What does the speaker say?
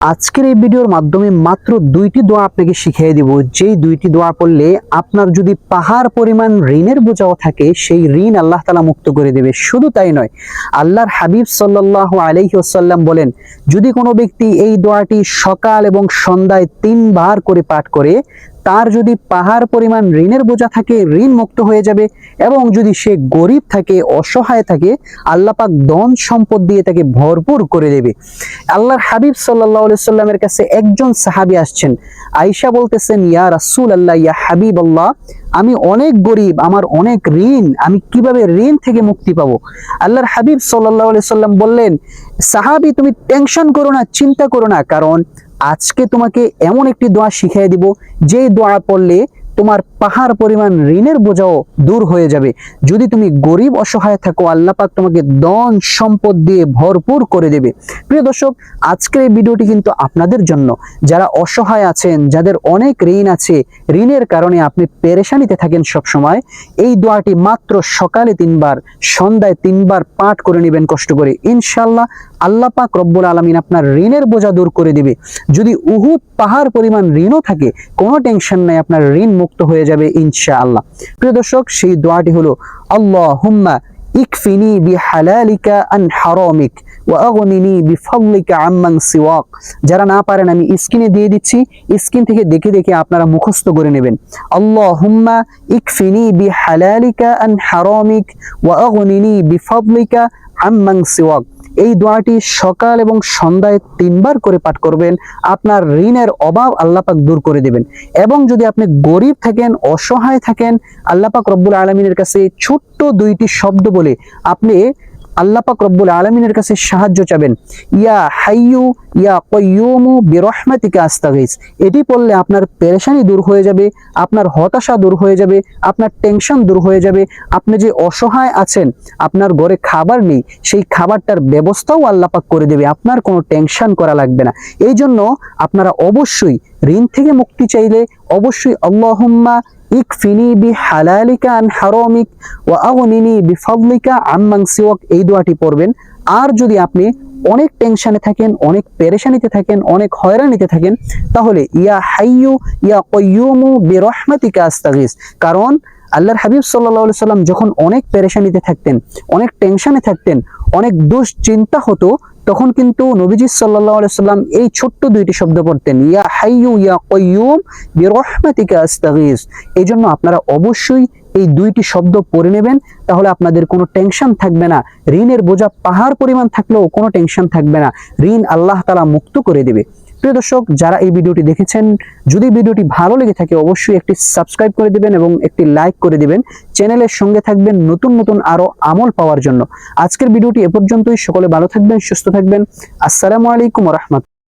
আজকের এই ভিডিওর মাধ্যমে মাত্র দুইটি দোয়া আপনাকে শিখিয়ে দিব। যেই দুইটি দোয়া পড়লে আপনার যদি পাহাড় পরিমাণ ঋণের বোঝাও থাকে, সেই ঋণ আল্লাহ তালা মুক্ত করে দেবে। শুধু তাই নয়, আল্লাহর হাবিব সাল্লাহ আলহিহাসাল্লাম বলেন, যদি কোনো ব্যক্তি এই দোয়াটি সকাল এবং সন্ধ্যায় তিনবার করে পাঠ করে তার যদি পাহাড় পরিমাণ ঋণের বোঝা থাকে, ঋণ মুক্ত হয়ে যাবে এবং যদি সে গরিব থাকে, অসহায় থাকে আল্লাহ পাক ধন সম্পদ দিয়ে তাকে ভরপুর করে দেবে। আল্লাহর হাবিব সাল্লাহ সাল্লামের কাছে একজন সাহাবি আসছেন। আয়েশা বলতেছেন, ইয়া রাসূল আল্লাহ ইয়া হাবিব আল্লাহ আমি অনেক গরিব, আমার অনেক ঋণ, আমি কীভাবে ঋণ থেকে মুক্তি পাবো? আল্লাহর হাবিব সাল্লাহ সাল্লাম বললেন, সাহাবি, তুমি টেনশন করো না, চিন্তা করো না, কারণ আজকে তোমাকে এমন একটি দোয়া শিখিয়ে দিব যেই দোয়া পড়লে তোমার পাহাড় পরিমাণ ঋণের বোঝাও দূর হয়ে যাবে। যদি তুমি গরিব, অসহায় থাকো, আল্লাহ পাক তোমাকে ধন সম্পদ দিয়ে ভরপুর করে দেবে। প্রিয় দর্শক, আজকের এই ভিডিওটি কিন্তু আপনাদের জন্য। যারা অসহায় আছেন, যাদের অনেক ঋণ আছে, ঋণের কারণে আপনি পেরেশানিতে থাকেন সব সময় এই দোয়াটি মাত্র সকালে তিনবার, সন্ধ্যায় তিনবার পাঠ করে নেবেন কষ্ট করে। ইনশাল্লাহ আল্লাহ পাক রব্বুল আলমিন আপনার ঋণের বোঝা দূর করে দেবে। যদি উহুদ পাহাড় পরিমাণ ঋণও থাকে, কোনো টেনশন নাই, আপনার ঋণ মুক্ত হয়ে যাবে ইনশাআল্লাহ। প্রিয় দর্শক, সেই দোয়াটি হলো আল্লাহ হুম্মা ইকফিনি বিহালালিকা আন হারামিক ওয়া আগনিনি বিফাদলিকা আম্মান সিওয়াক। যারা না পারেন, আমি স্ক্রিনে দিয়ে দিচ্ছি, স্ক্রিন থেকে দেখে দেখে আপনারা মুখস্থ করে নেবেন। আল্লাহুম্মা ইকফিনি বিহালালিকা আন হারামিক ওয়া আগনিনি বিফাদলিকা আম্মান সিওয়াক। এই দোয়াটি সকাল এবং সন্ধ্যায় তিনবার করে পাঠ করবেন। আপনার ঋণের অভাব আল্লাপাক দূর করে দেবেন। এবং যদি আপনি গরিব থাকেন, অসহায় থাকেন, আল্লাপাক রব্বুল আলমিনের কাছে ছোট্ট দুইটি শব্দ বলে আপনি আল্লাপাক রব্বুল আলমিনের কাছে সাহায্য চাবেন। ইয়া হাইয়ু, ইয়া কয়ুমু বিরহমাতিকা আস্তাগিস। এটি পড়লে আপনার পেরেশানি দূর হয়ে যাবে, আপনার হতাশা দূর হয়ে যাবে, আপনার টেনশন দূর হয়ে যাবে, আপনি যে অসহায় আছেন, আপনার ঘরে খাবার নেই, সেই খাবারটার ব্যবস্থাও আল্লাপাক করে দেবে, আপনার কোনো টেনশন করা লাগবে না। এই জন্য আপনারা অবশ্যই ঋণ থেকে মুক্তি চাইলে অবশ্যই আল্লাহুম্মা ইকফিনি বি হালালিকা আন হারামিক ওয়া আগনিনি বিফাদলিকা আম্মান সিওয়াক। এই দোয়াটি পড়বেন। আর যদি আপনি অনেক টেনশনে থাকেন, অনেক পেরেশানিতে থাকেন, অনেক হয়রানিতে থাকেন, তাহলে ইয়া হাইয়ু ইয়া কয়ুমু বিরহমাতিকা আস্তাগিস। কারণ আল্লাহর হাবিব সাল্লাহ সাল্লাম যখন অনেক পেরেশানিতে থাকতেন, অনেক টেনশনে থাকতেন অনেক দুশ্চিন্তা হতো, তখন কিন্তু নবীজি সাল্লাহ সাল্লাম এই ছোট্ট দুইটি শব্দ পড়তেন, ইয়া হাইয়ু ইয়া কয়ুম বিরহমাতিকা আস্তাগিজ। এই জন্য আপনারা অবশ্যই এই দুইটি শব্দ পড়ে নেবেন, তাহলে আপনাদের কোনো টেনশন থাকবে না। ঋণের বোঝা পাহাড় পরিমাণ থাকলেও কোনো টেনশন থাকবে না। ঋণ আল্লাহ তালা মুক্ত করে দেবে। প্রিয় দর্শক, যারা এই ভিডিওটি দেখেছেন, যদি ভিডিওটি ভালো লেগে থাকে, অবশ্যই একটি সাবস্ক্রাইব করে দিবেন এবং একটি লাইক করে দিবেন। চ্যানেলের সঙ্গে থাকবেন নতুন নতুন আরও আমল পাওয়ার জন্য। আজকের ভিডিওটি এ পর্যন্তই। সকলে ভালো থাকবেন, সুস্থ থাকবেন। আসসালামু আলাইকুম রহমত